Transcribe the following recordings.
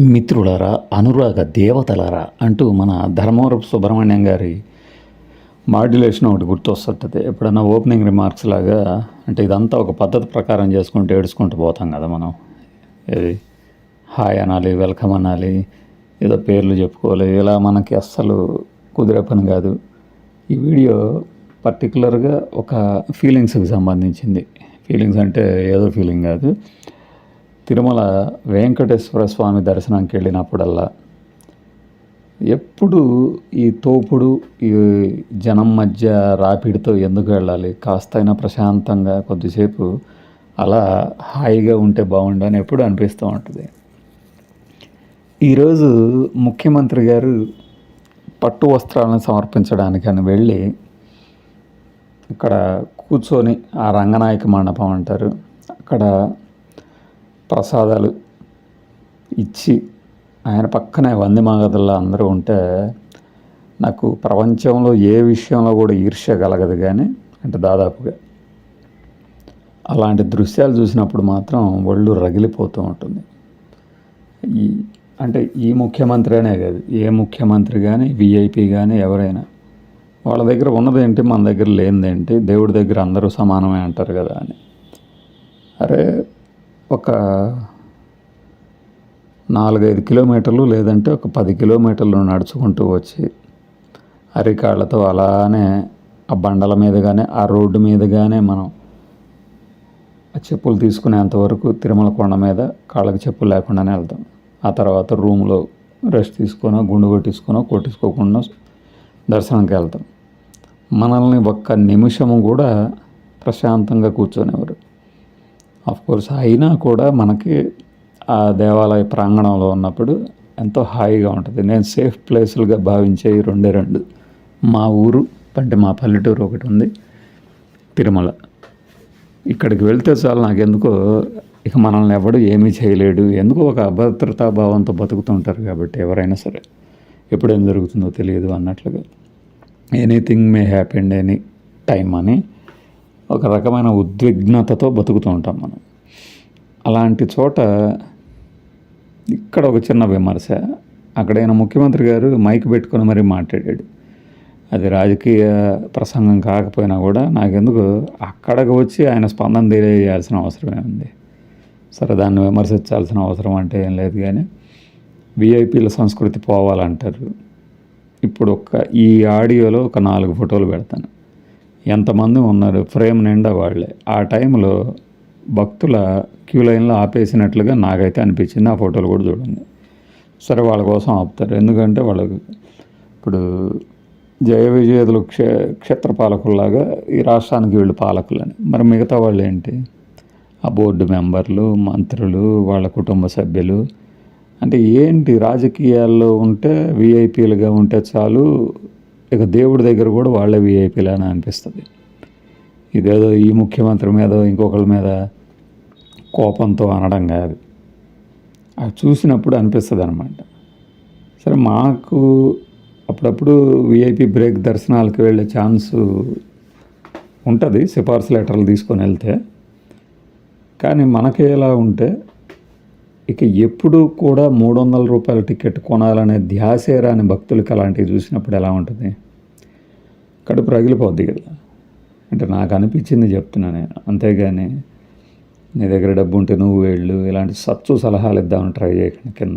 మిత్రులారా అనురాగ దేవతలారా అంటూ మన ధర్మవరపు సుబ్రహ్మణ్యం గారి మాడ్యులేషన్ ఒకటి గుర్తొస్తుంటుంది. ఎప్పుడన్నా ఓపెనింగ్ రిమార్క్స్ లాగా అంటే ఇదంతా ఒక పద్ధతి ప్రకారం చేసుకుంటూ ఏడుచుకుంటూ పోతాం కదా మనం. ఏది? హాయ్ అనాలి వెల్కమ్ అనాలి ఏదో పేర్లు చెప్పుకోవాలి ఇలా మనకి అస్సలు కుదిరే పని కాదు. ఈ వీడియో పర్టికులర్గా ఒక ఫీలింగ్స్కి సంబంధించింది. ఫీలింగ్స్ అంటే ఏదో ఫీలింగ్ కాదు. తిరుమల వెంకటేశ్వర స్వామి దర్శనానికి వెళ్ళినప్పుడల్లా ఎప్పుడు ఈ తోపుడు ఈ జనం మధ్య రాపిడితో ఎందుకు వెళ్ళాలి? కాస్తైనా ప్రశాంతంగా కొద్దిసేపు అలా హాయిగా ఉంటే బాగుండు అని ఎప్పుడు అనిపిస్తూ ఉంటుంది. ఈరోజు ముఖ్యమంత్రి గారు పట్టు వస్త్రాలను సమర్పించడానికి అని వెళ్ళి ఇక్కడ కూర్చొని ఆ రంగనాయక మండపం అంటారు. అక్కడ ప్రసాదాలు ఇచ్చి ఆయన పక్కనే వంది మాగదుల్లో అందరూ ఉంటే నాకు ప్రపంచంలో ఏ విషయంలో కూడా ఈర్ష్య కలగదు కానీ అంటే దాదాపుగా అలాంటి దృశ్యాలు చూసినప్పుడు మాత్రం ఒళ్ళు రగిలిపోతూ ఉంటుంది. ఈ అంటే ఈ ముఖ్యమంత్రి అనే కాదు ఏ ముఖ్యమంత్రి కానీ విఐపి కానీ ఎవరైనా వాళ్ళ దగ్గర ఉన్నదేంటి మన దగ్గర లేనిదేంటి దేవుడి దగ్గర అందరూ సమానమే అంటారు కదా అని. అరే ఒక నాలుగైదు కిలోమీటర్లు లేదంటే ఒక పది కిలోమీటర్లు నడుచుకుంటూ వచ్చి అరికాళ్ళతో అలానే ఆ బండల మీద కానీ ఆ రోడ్డు మీదగానే మనం ఆ చెప్పులు తీసుకునేంతవరకు తిరుమల కొండ మీద కాళ్ళకి చెప్పులు లేకుండానే వెళ్తాం. ఆ తర్వాత రూమ్లో రెస్ట్ తీసుకొనో గుండు కొట్టించుకొనో కొట్టించుకోకుండా దర్శనంకి వెళ్తాం. మనల్ని ఒక్క నిమిషము కూడా ప్రశాంతంగా కూర్చొనేవారు కోర్స్ అయినా కూడా మనకి ఆ దేవాలయ ప్రాంగణంలో ఉన్నప్పుడు ఎంతో హాయిగా ఉంటుంది. నేను సేఫ్ ప్లేసులుగా భావించే ఈ రెండే రెండు. మా ఊరు అంటే మా పల్లెటూరు ఒకటి ఉంది తిరుమల. ఇక్కడికి వెళ్తే చాలు నాకెందుకో ఇక మనల్ని ఎవడు ఏమీ చేయలేడు. ఎందుకో ఒక అభద్రతా భావంతో బతుకుతుంటారు కాబట్టి ఎవరైనా సరే. ఎప్పుడేం జరుగుతుందో తెలియదు అన్నట్లుగా. Anything may happened any time అని ఒక రకమైన ఉద్విగ్నతతో బతుకుతూ ఉంటాం మనం. అలాంటి చోట ఇక్కడ ఒక చిన్న విమర్శ. అక్కడైన ముఖ్యమంత్రి గారు మైక్ పెట్టుకొని మరీ మాట్లాడాడు. అది రాజకీయ ప్రసంగం కాకపోయినా కూడా నాకెందుకు అక్కడికి వచ్చి ఆయన స్పందన తెలియజేయాల్సిన అవసరమే ఉంది. సరే దాన్ని విమర్శించాల్సిన అవసరం అంటే ఏం లేదు కానీ విఐపీల సంస్కృతి పోవాలంటారు. ఇప్పుడు ఒక ఈ ఆడియోలో ఒక నాలుగు ఫోటోలు పెడతాను. ఎంతమంది ఉన్నారు? ఫ్రేమ్ నిండా వాళ్ళే. ఆ టైంలో భక్తుల క్యూ లైన్లో ఆపేసినట్లుగా నాకైతే అనిపించింది. ఆ ఫోటోలు కూడా చూడండి. సరే వాళ్ళ కోసం ఆపుతారు. ఎందుకంటే వాళ్ళకు ఇప్పుడు జయ విజేతలు క్షే క్షేత్ర పాలకుల్లాగా ఈ రాష్ట్రానికి వీళ్ళు పాలకులని. మరి మిగతా వాళ్ళు ఏంటి? ఆ బోర్డు మెంబర్లు మంత్రులు వాళ్ళ కుటుంబ సభ్యులు. అంటే ఏంటి? రాజకీయాల్లో ఉంటే విఐపీలుగా ఉంటే చాలు ఇక దేవుడి దగ్గర కూడా వాళ్ళే విఐపీలు అనిపిస్తుంది. ఇదేదో ఈ ముఖ్యమంత్రి మీద ఇంకొకరి మీద కోపంతో అనడం కాదు. అది చూసినప్పుడు అనిపిస్తుంది అనమాట సరే మాకు అప్పుడప్పుడు విఐపి బ్రేక్ దర్శనాలకు వెళ్ళే ఛాన్స్ ఉంటుంది సిఫార్సు లెటర్లు తీసుకొని వెళ్తే. కానీ మనకి ఎలా ఉంటే ఇక ఎప్పుడు కూడా మూడు వందల రూపాయల టికెట్ కొనాలనే ధ్యాసే రాని భక్తులకి అలాంటివి చూసినప్పుడు ఎలా ఉంటుంది? కడుపు రగిలిపోద్ది కదా. అంటే నాకు అనిపించింది చెప్తున్నా నేను. అంతేగాని నీ దగ్గర డబ్బు ఉంటే నువ్వు వెళ్ళు ఇలాంటి సత్తు సలహాలు ఇద్దామని ట్రై చేయకండి కింద.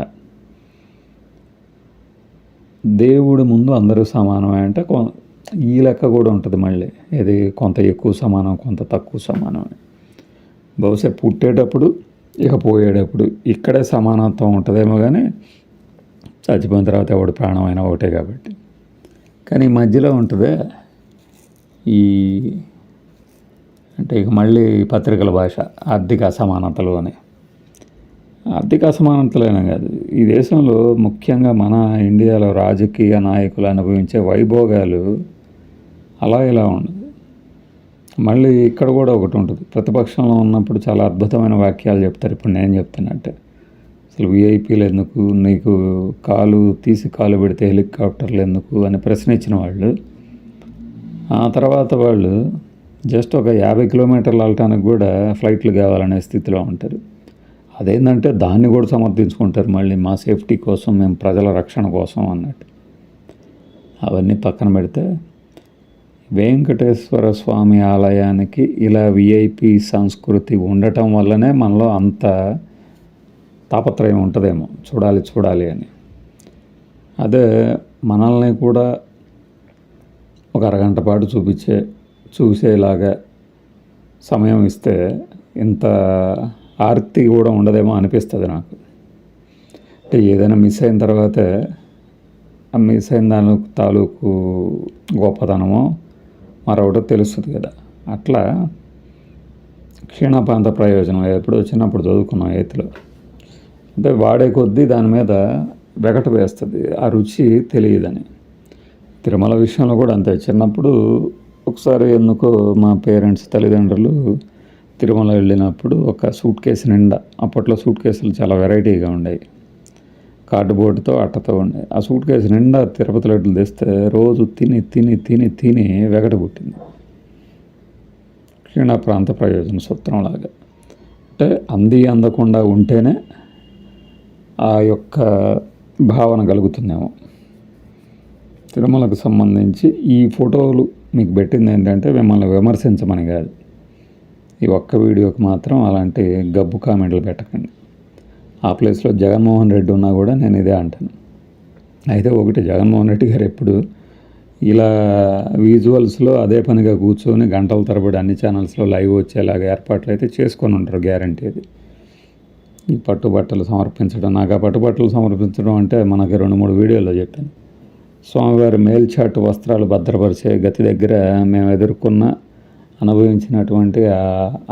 దేవుడి ముందు అందరూ సమానమే అంటే కొ ఈ లెక్క కూడా ఉంటుంది మళ్ళీ. ఇది కొంత ఎక్కువ సమానం కొంత తక్కువ సమానం బహుశా పుట్టేటప్పుడు ఇక పోయేటప్పుడు ఇక్కడే సమానత్వం ఉంటుందేమో కానీ చచ్చిపోయిన తర్వాత ఎవడు ప్రాణమైన ఒకటే కాబట్టి. కానీ ఈ మధ్యలో ఉంటుందే ఈ అంటే ఇక మళ్ళీ పత్రికల భాష ఆర్థిక అసమానతలు అని. ఆర్థిక అసమానతలైనా కాదు. ఈ దేశంలో ముఖ్యంగా మన ఇండియాలో రాజకీయ నాయకులు అనుభవించే వైభోగాలు అలా ఇలా ఉండదు మళ్ళీ ఇక్కడ కూడా ఒకటి ఉంటుంది. ప్రతిపక్షంలో ఉన్నప్పుడు చాలా అద్భుతమైన వాక్యాలు చెప్తారు. ఇప్పుడు నేను చెప్తున్నట్టే. అసలు విఐపీలు ఎందుకు? నీకు కాలు తీసి కాలు పెడితే హెలికాప్టర్లు ఎందుకు? అని ప్రశ్న ఇచ్చిన వాళ్ళు. ఆ తర్వాత వాళ్ళు జస్ట్ ఒక యాభై కిలోమీటర్లు వెళ్ళటానికి కూడా ఫ్లైట్లు కావాలనే స్థితిలో ఉంటారు. అదేంటంటే దాన్ని కూడా సమర్థించుకుంటారు. మళ్ళీ మా సేఫ్టీ కోసం మేము ప్రజల రక్షణ కోసం అన్నట్టు. అవన్నీ పక్కన పెడితే వెంకటేశ్వర స్వామి ఆలయానికి ఇలా విఐపి సంస్కృతి ఉండటం వల్లనే మనలో అంత తాపత్రయం ఉంటుందేమో. చూడాలి చూడాలి అని. అదే మనల్ని కూడా ఒక అరగంట పాటు చూపించే చూసేలాగా సమయం ఇస్తే ఇంత ఆర్తి కూడా ఉండదేమో అనిపిస్తుంది నాకు. అంటే ఏదైనా మిస్ అయిన తర్వాత ఆ మిస్ అయిన దాని తాలూకు గొప్పతనమో మరొకటి తెలుస్తుంది కదా. అట్లా క్షీణపాంత ప్రయోజనం ఎప్పుడు వచ్చినప్పుడు చదువుకున్నాం ఎయిత్లో. అంటే వాడే కొద్దీ దాని మీద వెగట వేస్తుంది ఆ రుచి తెలియదని. తిరుమల విషయంలో కూడా అంతే. చిన్నప్పుడు ఒకసారి ఎందుకో మా పేరెంట్స్ తల్లిదండ్రులు తిరుమల వెళ్ళినప్పుడు ఒక సూట్ కేసు నిండా అప్పట్లో సూట్ కేసులు చాలా వెరైటీగా ఉండేవి. కార్డుబోర్డుతో అట్టతో ఉండే. ఆ సూట్ కేసు నిండా తిరుపతి లడ్డులు తెస్తే రోజు తిని తిని తిని తిని వెగట పుట్టింది. క్షీణ ప్రాంత ప్రయోజన సూత్రంలాగా అంటే అంది అందకుండా ఉంటేనే ఆ యొక్క భావన కలుగుతుందేమో. తిరుమలకు సంబంధించి ఈ ఫోటోలు మీకు పెట్టింది ఏంటంటే మిమ్మల్ని విమర్శించమని కాదు. ఈ ఒక్క వీడియోకి మాత్రం అలాంటి గబ్బు కామెంట్లు పెట్టకండి. ఆ ప్లేస్లో జగన్మోహన్ రెడ్డి ఉన్నా కూడా నేను ఇదే అంటాను. అయితే ఒకటి జగన్మోహన్ రెడ్డి గారు ఎప్పుడు ఇలా విజువల్స్లో అదే పనిగా కూర్చొని గంటల తరబడి అన్ని ఛానల్స్లో లైవ్ వచ్చేలాగా ఏర్పాట్లు అయితే చేసుకొని ఉంటారు గ్యారంటీ అది. ఈ పట్టుబట్టలు సమర్పించడం నాకు ఆ పట్టుబట్టలు సమర్పించడం అంటే మనకి రెండు మూడు వీడియోలో చెప్పాను. స్వామివారి మేల్చాటు వస్త్రాలు భద్రపరిచే గతి దగ్గర మేము ఎదుర్కొన్న అనుభవించినటువంటి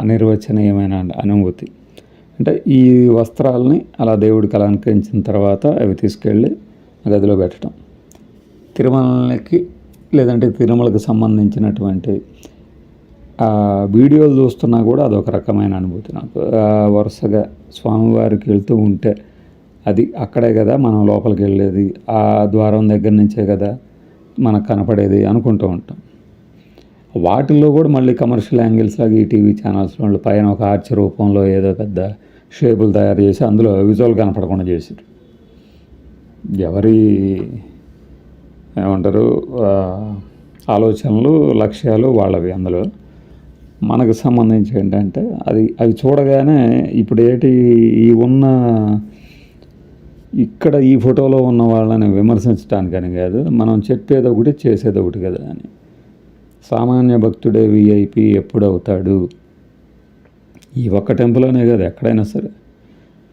అనిర్వచనీయమైన అనుభూతి. అంటే ఈ వస్త్రాలని అలా దేవుడికి అలంకరించిన తర్వాత అవి తీసుకెళ్ళి గదిలో పెట్టడం తిరుమలకి లేదంటే తిరుమలకు సంబంధించినటువంటి వీడియోలు చూస్తున్నా కూడా అదొక రకమైన అనుభూతి నాకు. వరుసగా స్వామివారికి వెళ్తూ ఉంటే అది అక్కడే కదా మనం లోపలికి వెళ్ళేది ఆ ద్వారం దగ్గర నుంచే కదా మనకు కనపడేది అనుకుంటూ ఉంటాం. వాటిల్లో కూడా మళ్ళీ కమర్షియల్ యాంగిల్స్ లాగా ఈ టీవీ ఛానల్స్ వాళ్ళు పైన ఒక ఆర్చ్ రూపంలో ఏదో పెద్ద షేపులు తయారు చేసి అందులో విజువల్ కనపడకుండా చేశారు. ఎవరి ఏమంటారు ఆలోచనలు లక్ష్యాలు వాళ్ళవి అందులో. మనకు సంబంధించి ఏంటంటే అది అవి చూడగానే ఇప్పుడు ఏంటి ఈ ఉన్న ఇక్కడ ఈ ఫోటోలో ఉన్న వాళ్ళని విమర్శించడానికని కాదు మనం చెప్పేది ఒకటి చేసేది ఒకటి కదా అని. సామాన్య భక్తుడే విఐపి ఎప్పుడు అవుతాడు ఈ ఒక్క టెంపుల్లోనే కదా ఎక్కడైనా సరే.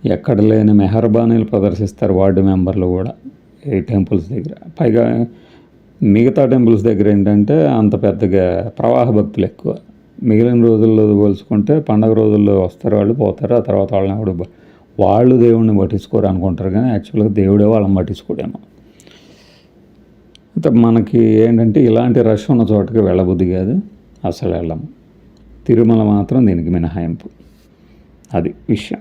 ఎక్కడ లేని మెహర్బానీలు ప్రదర్శిస్తారు వార్డు మెంబర్లు కూడా ఈ టెంపుల్స్ దగ్గర. పైగా మిగతా టెంపుల్స్ దగ్గర ఏంటంటే అంత పెద్దగా ప్రవాహ భక్తులు ఎక్కువ. మిగిలిన రోజుల్లో పోల్చుకుంటే పండగ రోజుల్లో వస్తారు వాళ్ళు పోతారు. ఆ తర్వాత వాళ్ళని ఎవడు వాళ్ళు దేవుడిని పట్టించుకోరు అనుకుంటారు కానీ యాక్చువల్గా దేవుడే వాళ్ళని పట్టించుకోడేమో. అయితే మనకి ఏంటంటే ఇలాంటి రష్ ఉన్న చోటకి వెళ్ళబుద్ధి కాదు అసలు వెళ్ళము. తిరుమల మాత్రం దీనికి మినహాయింపు. అది విషయం.